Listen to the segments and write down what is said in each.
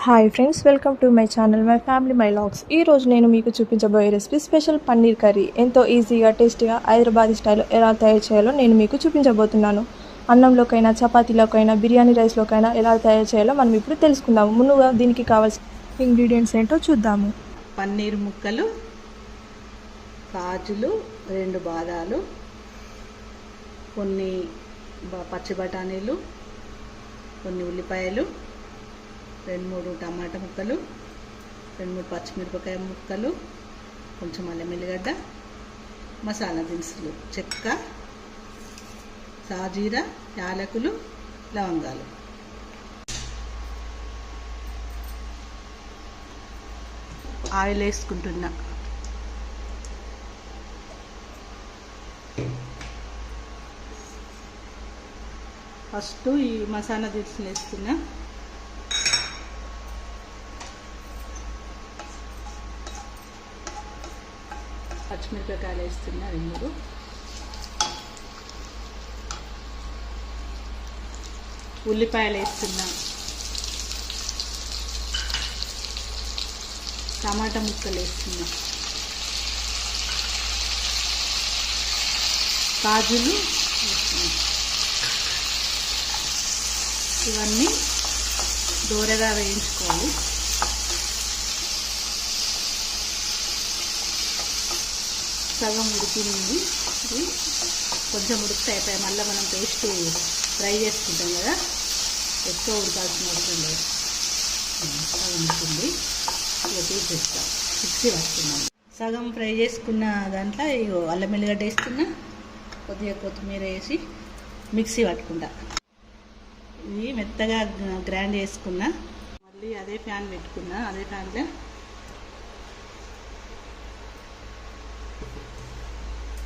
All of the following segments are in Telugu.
Hi friends welcome to my channel my family my vlogs ఈ రోజు నేను మీకు చూపించబోయే రెసిపీ స్పెషల్ పన్నీర్ కర్రీ. ఎంతో ఈజీగా టేస్టీగా హైదరాబాద్ స్టైల్లో ఎలా తయారు చేయాలో నేను మీకు చూపించబోతున్నాను. అన్నంలోకైనా చపాతీలోకైనా బిర్యానీ రైస్లోకైనా ఎలా తయారు చేయాలో మనం ఇప్పుడు తెలుసుకుందాము. ముందుగా దీనికి కావాల్సిన ఇంగ్రీడియంట్స్ ఏంటో చూద్దాము. పన్నీర్ ముక్కలు కాజులు రెండు బాదాలు కొన్ని బ- పచ్చి బఠానీలు కొన్ని ఉల్లిపాయలు రెండు మూడు టమాటా ముక్కలు రెండు మూడు పచ్చిమిరపకాయ ముక్కలు కొంచెం అల్లం ఎల్లిగడ్డ మసాలా దినుసులు చెక్క సాజీరా యాలకులు లవంగాలు. ఆయిల్ వేసుకుంటున్నా. ఫస్ట్ ఈ మసాలా దినుసులు వేస్తున్నా. పచ్చిమిరపకాయలు వేస్తున్నా రెండు ఉల్లిపాయలు వేస్తున్నా టమాటా ముక్కలు వేస్తున్నా కాజులు వేస్తున్నా ఇవన్నీ దూరగా వేయించుకోవాలి. సగం ఉడికింది. ఇది కొంచెం ఉడికితే అయిపోయాయి మళ్ళీ మనం పేస్ట్ ఫ్రై చేసుకుంటాం కదా. ఎక్కువ ఉడకాల్సిన అవసరం లేదు. సగం ఉంటుంది ఇక తీసేస్తాం మిక్సీ వస్తున్నాం సగం ఫ్రై చేసుకున్న దాంట్లో ఇగో అల్లం ఎల్లిగడ్డ వేస్తున్నా. కొద్దిగా కొత్తిమీర వేసి మిక్సీ పట్టుకుంటా. ఇది మెత్తగా గ్రైండ్ చేసుకున్నా. మళ్ళీ అదే ఫ్యాన్ పెట్టుకున్నా. అదే ఫ్యాన్లో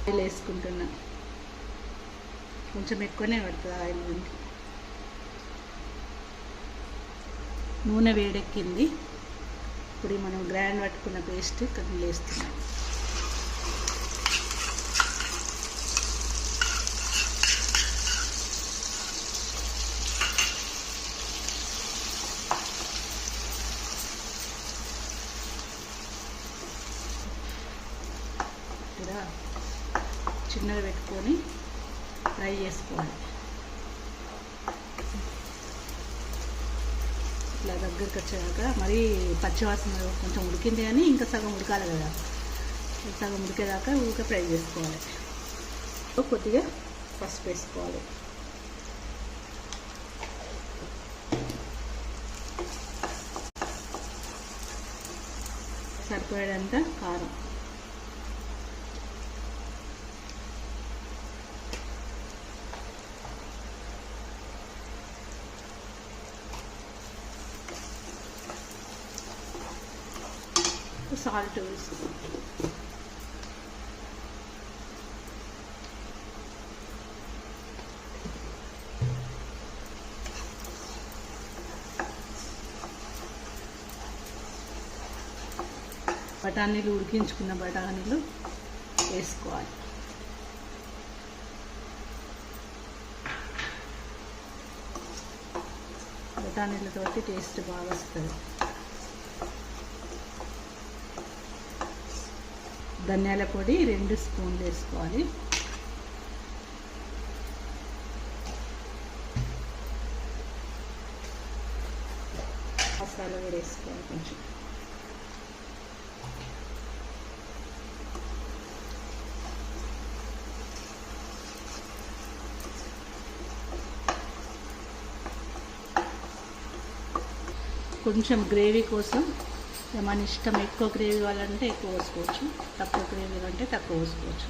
ఆయిల్ వేసుకుంటున్నా. కొంచెం ఎక్కువనే పడుతుంది ఆయిల్ దీనికి నూనె వేడెక్కింది. ఇప్పుడు మనం గ్రాండ్ పట్టుకున్న పేస్ట్ కదులు వేస్తున్నాం. ఇక్కడ చిన్నగా పెట్టుకొని ఫ్రై చేసుకోవాలి. ఇట్లా దగ్గరికి వచ్చాక మరీ పచ్చివాసన కొంచెం ఉడికింది కానీ ఇంకా సగం ఉడకాలి కదా. సగం ఉడికేదాకా ఊరికే ఫ్రై చేసుకోవాలి. కొద్దిగా పసుపు వేసుకోవాలి. సరిపోయేదంతా కారం. సాల్ట్ బఠానీలు ఉడికించుకున్న బఠానీలు వేసుకోవాలి. బఠానీలతోటి టేస్ట్ బాగా వస్తుంది. ధనియాల పొడి రెండు స్పూన్లు వేసుకోవాలి. మసాలా కూడా వేసుకోవాలి కొంచెం. కొంచెం గ్రేవీ కోసం ఇక మన ఇష్టం ఎక్కువ గ్రేవీ కావాలంటే ఎక్కువ వేసుకోవచ్చు తక్కువ గ్రేవీ అంటే తక్కువ వేసుకోవచ్చు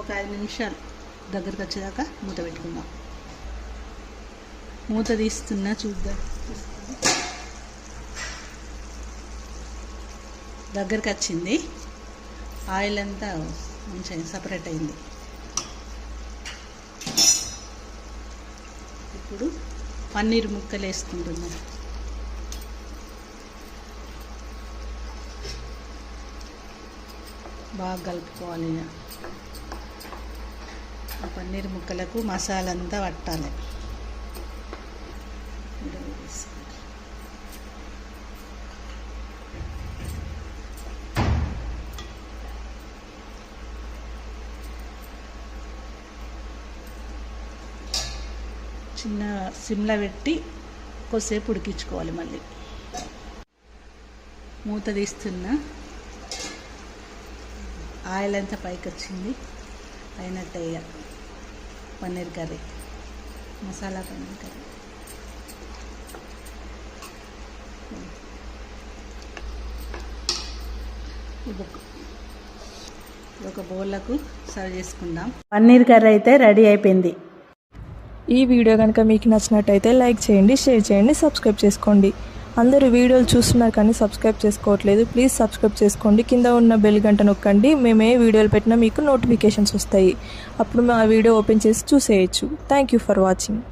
ఒక ఐదు నిమిషాలు దగ్గరకు వచ్చేదాకా మూత పెట్టుకుందాం. మూత తీస్తున్నా చూద్దాం. దగ్గరికి వచ్చింది ఆయిల్ అంతా మంచిగా సపరేట్ అయింది. ఇప్పుడు పన్నీర్ ముక్కలు వేసుకుంటున్నాను బాగా కలుపుకోవాలి ఆ పన్నీర్ ముక్కలకు మసాలంతా పట్టాలి ఇలా వేసుకోవాలి. చిన్న సిమ్లో పెట్టి కొద్దిసేపు ఉడికించుకోవాలి మళ్ళీ. మూత తీస్తున్నా. ఆయిల్ అంతా పైకి వచ్చింది. అయినట్టు పన్నీర్ కర్రీ మసాలా పన్నీర్ కర్రీ. ఒక బౌల్లకు సర్వ్ చేసుకుందాం. పన్నీర్ కర్రీ అయితే రెడీ అయిపోయింది. ఈ వీడియో కనుక మీకు నచ్చినట్టయితే లైక్ చేయండి షేర్ చేయండి సబ్స్క్రైబ్ చేసుకోండి. అందరూ వీడియోలు చూస్తున్నారు కానీ సబ్స్క్రైబ్ చేసుకోవట్లేదు. ప్లీజ్ సబ్స్క్రైబ్ చేసుకోండి. కింద ఉన్న బెల్ గంట నొక్కండి. మేము ఏ వీడియోలు పెట్టినా మీకు నోటిఫికేషన్స్ వస్తాయి. అప్పుడు మా వీడియో ఓపెన్ చేసి చూసేయచ్చు. Thank you for watching